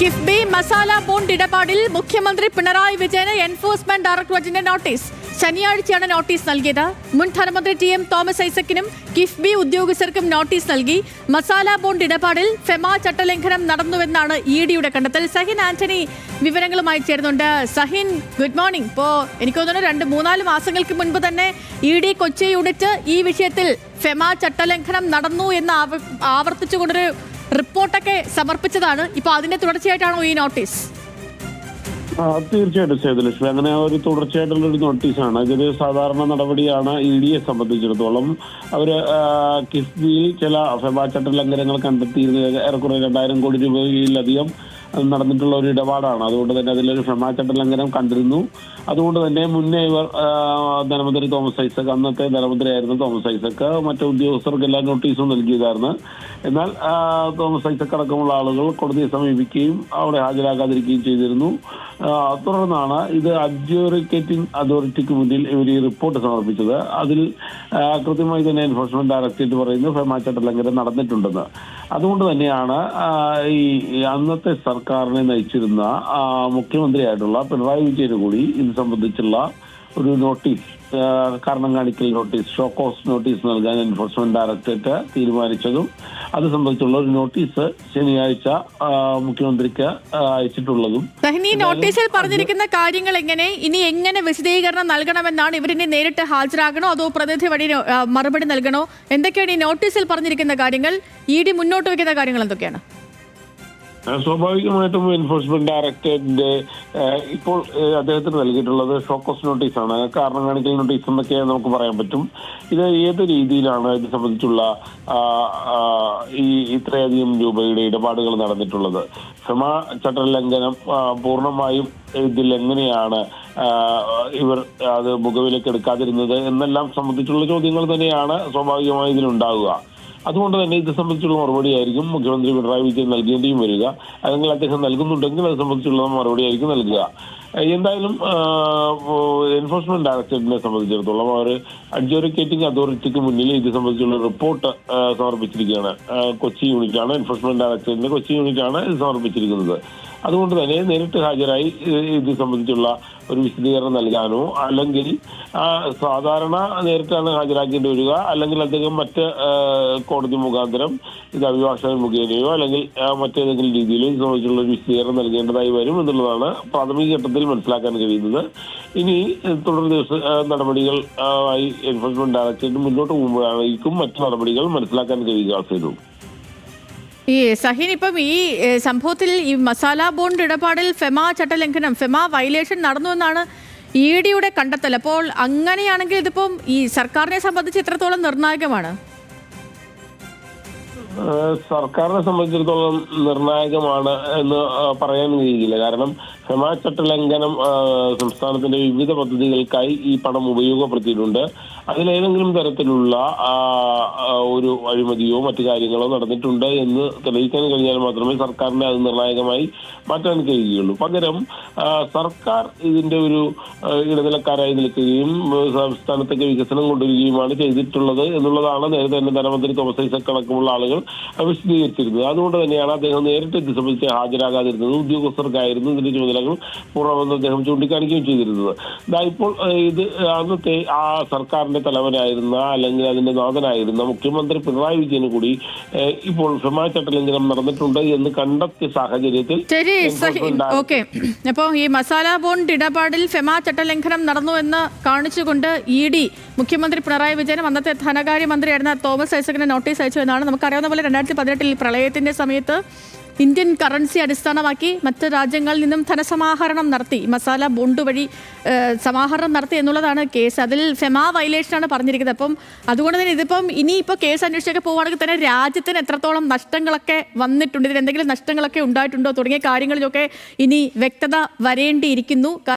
KIIFB masala bond ഇടപാടിൽ മുഖ്യമന്ത്രി പിണറായി വിജയന് എൻഫോഴ്സ്മെന്റ് ഡയറക്ടറേറ്റിന്റെ നോട്ടീസ്. ശനിയാഴ്ചയാണ് നോട്ടീസ് നൽകിയത്. മുൻ ധനമന്ത്രി ടി എം തോമസ് ഐസക്കിനും കിഫ്ബി ഉദ്യോഗസ്ഥർക്കും നോട്ടീസ് നൽകി. മസാല ബോണ്ട് ഇടപാടിൽ ഫെമ ചട്ടലംഘനം നടന്നുവെന്നാണ് ഇ ഡിയുടെ കണ്ടെത്തൽ. സഹിൻ ആന്റണി വിവരങ്ങളുമായി ചേരുന്നുണ്ട്. Sahin good morning. ഇപ്പോ എനിക്ക് തോന്നുന്നു രണ്ട് മൂന്നാൽ മാസങ്ങൾക്ക് മുൻപ് തന്നെ ഇ ഡി കൊച്ചി യൂണിറ്റ് ഈ വിഷയത്തിൽ ഫെമ ചട്ടലംഘനം നടന്നു എന്ന് ആവ- ആവർത്തിച്ചുകൊണ്ടൊരു റിപ്പോർട്ടൊക്കെ സമർപ്പിച്ചതാണ്. ഇപ്പൊ അതിന്റെ തുടർച്ചയായിട്ടാണോ ഈ നോട്ടീസ്? തീർച്ചയായിട്ടും സേതുലക്ഷ്മി അങ്ങനെ ഒരു തുടർച്ചയായിട്ടുള്ള ഒരു നോട്ടീസാണ്. ഇതൊരു സാധാരണ നടപടിയാണ് ഇ ഡിയെ സംബന്ധിച്ചിടത്തോളം. അവർ കിഫ്ബിയിൽ ചില ഫെബാ ചട്ട ലംഘനങ്ങൾ കണ്ടെത്തിയിരുന്നു ഏറെക്കുറെ രണ്ടായിരം കോടി രൂപയിലധികം നടന്നിട്ടുള്ള ഒരു ഇടപാടാണ്. അതുകൊണ്ട് തന്നെ അതിലൊരു ഫെമ ചട്ട ലംഘനം കണ്ടിരുന്നു. അതുകൊണ്ട് തന്നെ മുന്നേ ഇവർ ധനമന്ത്രി തോമസ് ഐസക് അന്നത്തെ ധനമന്ത്രിയായിരുന്നു തോമസ് ഐസക് മറ്റു ഉദ്യോഗസ്ഥർക്കെല്ലാം നോട്ടീസും നൽകിയതായിരുന്നു. എന്നാൽ തോമസ് ഐസക് അടക്കമുള്ള ആളുകൾ കോടതിയെ സമീപിക്കുകയും അവിടെ ഹാജരാകാതിരിക്കുകയും ചെയ്തിരുന്നു. തുടർന്നാണ് ഇത് അഡ്ജുറിക്കേറ്റിംഗ് അതോറിറ്റിക്ക് മുന്നിൽ ഇവർ ഈ റിപ്പോർട്ട് സമർപ്പിച്ചത്. അതിൽ കൃത്യമായി തന്നെ എൻഫോഴ്സ്മെന്റ് ഡയറക്ടറേറ്റ് പറയുന്നു ഫെമ ലംഘനം നടന്നിട്ടുണ്ടെന്ന്. അതുകൊണ്ട് തന്നെയാണ് ഈ അന്നത്തെ സർക്കാരിനെ നയിച്ചിരുന്ന മുഖ്യമന്ത്രിയായിട്ടുള്ള പിണറായി വിജയന് കൂടി ഇത് സംബന്ധിച്ചുള്ള ഒരു നോട്ടീസ് കാരണം കാണിക്കൽ നോട്ടീസ് കോസ് നോട്ടീസ് നൽകാൻ എൻഫോഴ്സ്മെന്റ് ഡയറക്ടറേറ്റ് തീരുമാനിച്ചതും അത് സംബന്ധിച്ചുള്ള ഒരു നോട്ടീസ് ശനിയാഴ്ച മുഖ്യമന്ത്രിക്ക് അയച്ചിട്ടുള്ളതും. ഈ നോട്ടീസിൽ പറഞ്ഞിരിക്കുന്ന കാര്യങ്ങൾ എങ്ങനെ? ഇനി എങ്ങനെ വിശദീകരണം നൽകണമെന്നാണ് ഇവരിനെ നേരിട്ട് ഹാജരാകണോ? അതോ പ്രതിനിധി വഴി മറുപടി നൽകണോ? എന്തൊക്കെയാണ് ഈ നോട്ടീസിൽ പറഞ്ഞിരിക്കുന്ന കാര്യങ്ങൾ? ഇ ഡി മുന്നോട്ട് വയ്ക്കുന്ന കാര്യങ്ങൾ എന്തൊക്കെയാണ്? സ്വാഭാവികമായിട്ടും എൻഫോഴ്സ്മെന്റ് ഡയറക്ടറേറ്റിന്റെ ഇപ്പോൾ അദ്ദേഹത്തിന് നൽകിയിട്ടുള്ളത് ഷോക്കോസ് നോട്ടീസാണ് കാരണം കാണിക്കൽ നോട്ടീസ് എന്നൊക്കെ നമുക്ക് പറയാൻ പറ്റും. ഇത് ഏത് രീതിയിലാണ് ഇത് സംബന്ധിച്ചുള്ള ഈ ഇത്രയധികം രൂപയുടെ ഇടപാടുകൾ നടന്നിട്ടുള്ളത്? ക്ഷമാ ചട്ടലംഘനം പൂർണമായും ഇതിൽ എങ്ങനെയാണ് ഇവർ അത് മുഖവിലേക്ക് എടുക്കാതിരുന്നത് എന്നെല്ലാം സംബന്ധിച്ചുള്ള ചോദ്യങ്ങൾ തന്നെയാണ് സ്വാഭാവികമായി ഇതിലുണ്ടാവുക. അതുകൊണ്ട് തന്നെ ഇത് സംബന്ധിച്ചുള്ള മറുപടി ആയിരിക്കും മുഖ്യമന്ത്രി പിണറായി വിജയൻ നൽകേണ്ടിയും വരിക. അല്ലെങ്കിൽ അദ്ദേഹം നൽകുന്നുണ്ടെങ്കിൽ അത് സംബന്ധിച്ചുള്ള മറുപടി ആയിരിക്കും നൽകുക. എന്തായാലും എൻഫോഴ്സ്മെന്റ് ഡയറക്ടറേറ്റിനെ സംബന്ധിച്ചിടത്തോളം അവർ അഡ്ജോറിക്കേറ്റിംഗ് അതോറിറ്റിക്ക് മുന്നിൽ ഇത് സംബന്ധിച്ചുള്ള റിപ്പോർട്ട് സമർപ്പിച്ചിരിക്കുകയാണ്. കൊച്ചി യൂണിറ്റാണ് എൻഫോഴ്സ്മെന്റ് ഡയറക്ടറേറ്റിന്റെ കൊച്ചി യൂണിറ്റാണ് ഇത് സമർപ്പിച്ചിരിക്കുന്നത്. അതുകൊണ്ട് തന്നെ നേരിട്ട് ഹാജരായി ഇത് സംബന്ധിച്ചുള്ള ഒരു വിശദീകരണം നൽകാനോ അല്ലെങ്കിൽ സാധാരണ നേരിട്ടാണ് ഹാജരാക്കേണ്ടി വരിക അല്ലെങ്കിൽ അദ്ദേഹം മറ്റ് കോടതി മുഖാന്തരം ഇത് അഭിഭാഷകൻ മുഖേനയോ അല്ലെങ്കിൽ മറ്റേതെങ്കിലും രീതിയിലോ ഇത് സംബന്ധിച്ചുള്ള ഒരു വിശദീകരണം നൽകേണ്ടതായി വരും എന്നുള്ളതാണ് പ്രാഥമിക ഘട്ടത്തിൽ മനസ്സിലാക്കാൻ കഴിയുന്നത്. ഇനി തുടർ ദിവസ നടപടികൾ ആയി എൻഫോഴ്സ്മെന്റ് ഡയറക്ടറേറ്റ് മുന്നോട്ട് പോകുമ്പോഴായിരിക്കും മറ്റു നടപടികൾ മനസ്സിലാക്കാൻ കഴിയുക ചെയ്തു ഈ സഹിൻ ഇപ്പം ഈ സംഭവത്തിൽ ഈ മസാല ബോണ്ട് ഇടപാടിൽ ഫെമ ചട്ടലംഘനം ഫെമ വയലേഷൻ നടന്നു എന്നാണ് ഇ ഡിയുടെ കണ്ടെത്തൽ. അപ്പോൾ അങ്ങനെയാണെങ്കിൽ ഇതിപ്പം ഈ സർക്കാരിനെ സംബന്ധിച്ച് എത്രത്തോളം നിർണായകമാണ്. സർക്കാരിനെ സംബന്ധിച്ചിടത്തോളം നിർണായകമാണ് എന്ന് പറയാൻ കഴിയില്ല. കാരണം ഫെമ ലംഘനം സംസ്ഥാനത്തിന്റെ വിവിധ പദ്ധതികൾക്കായി ഈ പണം ഉപയോഗപ്പെടുത്തിയിട്ടുണ്ട്. അതിലേതെങ്കിലും തരത്തിലുള്ള ഒരു അഴിമതിയോ മറ്റു കാര്യങ്ങളോ നടന്നിട്ടുണ്ട് എന്ന് തെളിയിക്കാൻ കഴിഞ്ഞാൽ മാത്രമേ സർക്കാരിനെ അത് നിർണായകമായി മാറ്റാൻ കഴിയുകയുള്ളൂ. പകരം സർക്കാർ ഇതിന്റെ ഒരു ഇടനിലക്കാരായി നിൽക്കുകയും സംസ്ഥാനത്തേക്ക് വികസനം കൊണ്ടുവരികയുമാണ് ചെയ്തിട്ടുള്ളത് എന്നുള്ളതാണ് നേരത്തെ തന്നെ ധനമന്ത്രി തോമസ് ഐസക് അടക്കമുള്ള ആളുകൾ വിശദീകരിച്ചിരുന്നത്. അതുകൊണ്ട് തന്നെയാണ് അദ്ദേഹം നേരിട്ട് ഇത് ഹാജരാകാതിരുന്നത്. ഉദ്യോഗസ്ഥർക്കായിരുന്നു ഇതിന്റെ ചുമതലകൾ പൂർണമെന്ന് അദ്ദേഹം ചൂണ്ടിക്കാണിക്കുകയും ചെയ്തിരുന്നത്. ഇപ്പോൾ ഇത് അന്നത്തെ ആ സർക്കാരിന്റെ തലവനായിരുന്ന അല്ലെങ്കിൽ അതിന്റെ നാഥനായിരുന്ന മുഖ്യമന്ത്രി പിണറായി വിജയന് കൂടി ഇപ്പോൾ ഫെമ ചട്ടലംഘനം നടന്നിട്ടുണ്ട് എന്ന് കണ്ടെത്തിയ സാഹചര്യത്തിൽ ശരി ഓക്കെ. അപ്പോൾ ഈ മസാല ബോണ്ട് ഇടപാടിൽ ഫെമ ചട്ടലംഘനം നടന്നു എന്ന് കാണിച്ചുകൊണ്ട് ഇ ഡി മുഖ്യമന്ത്രി പിണറായി വിജയനും അന്നത്തെ ധനകാര്യമന്ത്രിയായിരുന്ന തോമസ് ഐസക്കിന് നോട്ടീസ് അയച്ചു എന്നാണ് നമുക്കറിയാവുന്ന പോലെ രണ്ടായിരത്തി പതിനെട്ടിൽ പ്രളയത്തിന്റെ സമയത്ത് ഇന്ത്യൻ കറൻസി അടിസ്ഥാനമാക്കി മറ്റ് രാജ്യങ്ങളിൽ നിന്നും ധനസമാഹരണം നടത്തി മസാല ബോണ്ട് വഴി സമാഹരണം നടത്തി എന്നുള്ളതാണ് കേസ്. അതിൽ ഫെമ വയലേഷനാണ് പറഞ്ഞിരിക്കുന്നത്. അപ്പം അതുകൊണ്ട് തന്നെ ഇതിപ്പം ഇനിയിപ്പോൾ കേസ് അന്വേഷിച്ചൊക്കെ പോവുകയാണെങ്കിൽ തന്നെ രാജ്യത്തിന് എത്രത്തോളം നഷ്ടങ്ങളൊക്കെ വന്നിട്ടുണ്ട് ഇതിൽ എന്തെങ്കിലും നഷ്ടങ്ങളൊക്കെ ഉണ്ടായിട്ടുണ്ടോ തുടങ്ങിയ കാര്യങ്ങളിലൊക്കെ ഇനി വ്യക്തത വരേണ്ടിയിരിക്കുന്നു.